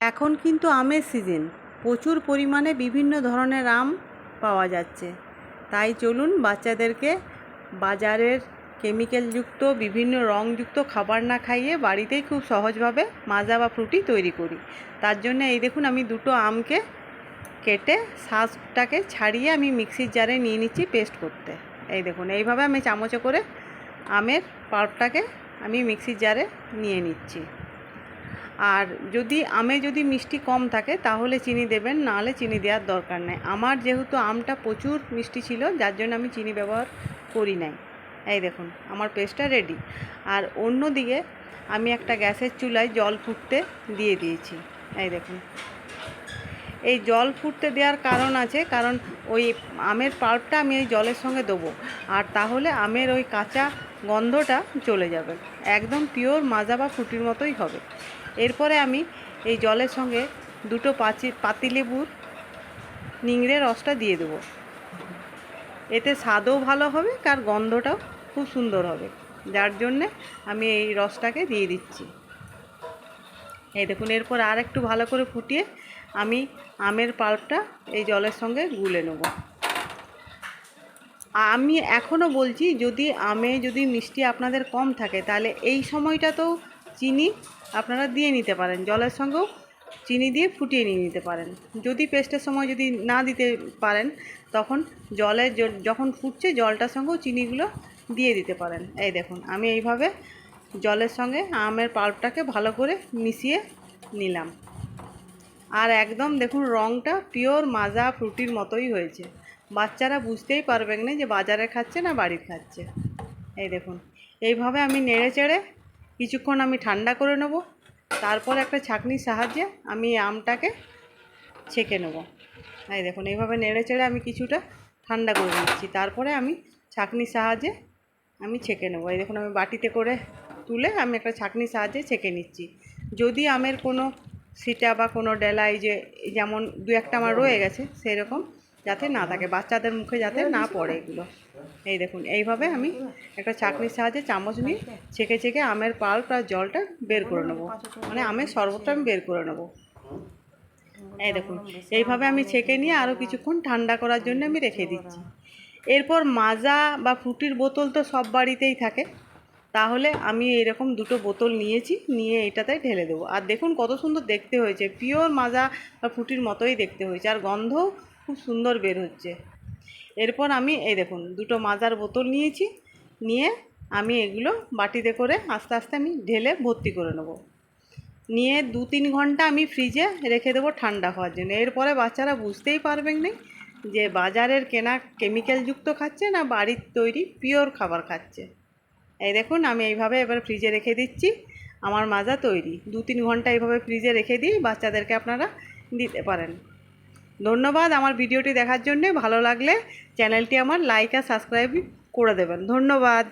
এখন কিন্তু আমের সিজন প্রচুর পরিমাণে বিভিন্ন ধরনের আম পাওয়া যাচ্ছে। তাই চলুন বাচ্চাদেরকে বাজারের কেমিক্যালযুক্ত বিভিন্ন রঙযুক্ত খাবার না খাইয়ে বাড়িতেই খুব সহজভাবে মাজা বা ফ্রুটি তৈরি করি। তার জন্য এই দেখুন, আমি দুটো আমকে কেটে শাঁসটাকে ছাড়িয়ে আমি মিক্সির জারে নিয়ে নিচ্ছি পেস্ট করতে। এই দেখুন, এইভাবে আমি চামচে করে আমের পাল্পটাকে আমি মিক্সির জারে নিয়ে নিচ্ছি। আর যদি আমে যদি মিষ্টি কম থাকে, তাহলে চিনি দেবেন, নাহলে চিনি দেওয়ার দরকার নেই। আমার যেহেতু আমটা প্রচুর মিষ্টি ছিল, যার জন্য আমি চিনি ব্যবহার করি নাই। এই দেখুন, আমার পেস্টটা রেডি আর অন্যদিকে আমি একটা গ্যাসের চুলায় জল ফুটতে দিয়ে দিয়েছি। এই দেখুন। এই জল ফুটতে দেওয়ার কারণ আছে, কারণ ওই আমের পাল্পটা আমি এই জলের সঙ্গে দেবো। আর তাহলে আমের ওই কাঁচা গন্ধটা চলে যাবে। একদম পিওর মাজা বা ফুটির মতোই হবে। এরপরে আমি এই জলের সঙ্গে দুটো পাচি পাতিলেবুর নিংড়ে রসটা দিয়ে দেবো। এতে স্বাদও ভালো হবে আর গন্ধটাও খুব সুন্দর হবে। যার জন্যে আমি এই রসটাকে দিয়ে দিচ্ছি। এই দেখুন, এরপর আর একটু ভালো করে ফুটিয়ে আমি আমের পাল্পটা এই জলের সঙ্গে গুলে নেব। আমি এখনও বলছি, যদি আমে যদি মিষ্টি আপনাদের কম থাকে, তাহলে এই সময়টাতেও চিনি আপনারা দিয়ে নিতে পারেন। জলের সঙ্গেও চিনি দিয়ে ফুটিয়ে নিয়ে নিতে পারেন। যদি পেস্টের সময় যদি না দিতে পারেন, তখন জলে যখন ফুটছে জলটার সঙ্গেও চিনিগুলো দিয়ে দিতে পারেন। এই দেখুন, আমি এইভাবে জলের সঙ্গে আমের পাল্পটাকে ভালো করে মিশিয়ে নিলাম। আর একদম দেখুন রঙটা পিওর মাজা ফ্রুটির মতোই হয়েছে। বাচ্চারা বুঝতেই পারবেন না যে বাজারে খাচ্ছে না বাড়ির খাচ্ছে। এই দেখুন, এইভাবে আমি নেড়ে চেড়ে কিছুক্ষণ আমি ঠান্ডা করে নেব। তারপর একটা ছাঁকনির সাহায্যে আমি আমটাকে ছেঁকে নেব। এই দেখুন, এইভাবে নেড়ে চেড়ে আমি কিছুটা ঠান্ডা করে নিচ্ছি। তারপরে আমি ছাঁকনির সাহায্যে আমি ছেঁকে নেব। এই দেখুন, আমি বাটিতে করে তুলে আমি একটা ছাঁকনির সাহায্যে ছেঁকে নিচ্ছি। যদি আমের কোনো সিটা বা কোনো ডেলা এই যে, যেমন দু একটা আমার রয়ে গেছে সেই রকম যাতে না থাকে, বাচ্চাদের মুখে যাতে না পড়ে এগুলো। এই দেখুন, এইভাবে আমি একটা ছাঁকনির সাহায্যে চামচ নিয়ে ছেঁকে ছেঁকে আমের পাল্প আর জলটা বের করে নেব। মানে আমের শরবতটা আমি বের করে নেব। এই দেখুন, এইভাবে আমি ছেঁকে নিয়ে আরও কিছুক্ষণ ঠান্ডা করার জন্য আমি রেখে দিচ্ছি। এরপর মাজা বা ফ্রুটির বোতল তো সব বাড়িতেই থাকে। তাহলে আমি এরকম দুটো বোতল নিয়েছি, নিয়ে এটাতে ঢেলে দেবো। আর দেখুন কত সুন্দর দেখতে হয়েছে, পিওর মাজা বা ফ্রুটির মতোই দেখতে হয়েছে, আর গন্ধও খুব সুন্দর বের হচ্ছে। এরপর আমি, এই দেখুন, দুটো মাজার বোতল নিয়েছি, নিয়ে আমি এগুলো বাটিতে করে আস্তে আস্তে আমি ঢেলে ভর্তি করে নেব। নিয়ে দু তিন ঘণ্টা আমি ফ্রিজে রেখে দেবো ঠান্ডা হওয়ার জন্য। এরপরে বাচ্চারা বুঝতেই পারবেন না যে বাজারের কেনা কেমিক্যালযুক্ত খাচ্ছে না বাড়ির তৈরি পিওর খাবার খাচ্ছে। এই দেখুন, আমি এইভাবে এবার ফ্রিজে রেখে দিচ্ছি। আমার মাজা তৈরি। দু তিন ঘণ্টা এইভাবে ফ্রিজে রেখে দিই, বাচ্চাদেরকে আপনারা দিতে পারেন। ধন্যবাদ আমার ভিডিওটি দেখার জন্যে। ভালো লাগলে চ্যানেলটি আমার লাইক আর সাবস্ক্রাইব করে দেবেন। ধন্যবাদ।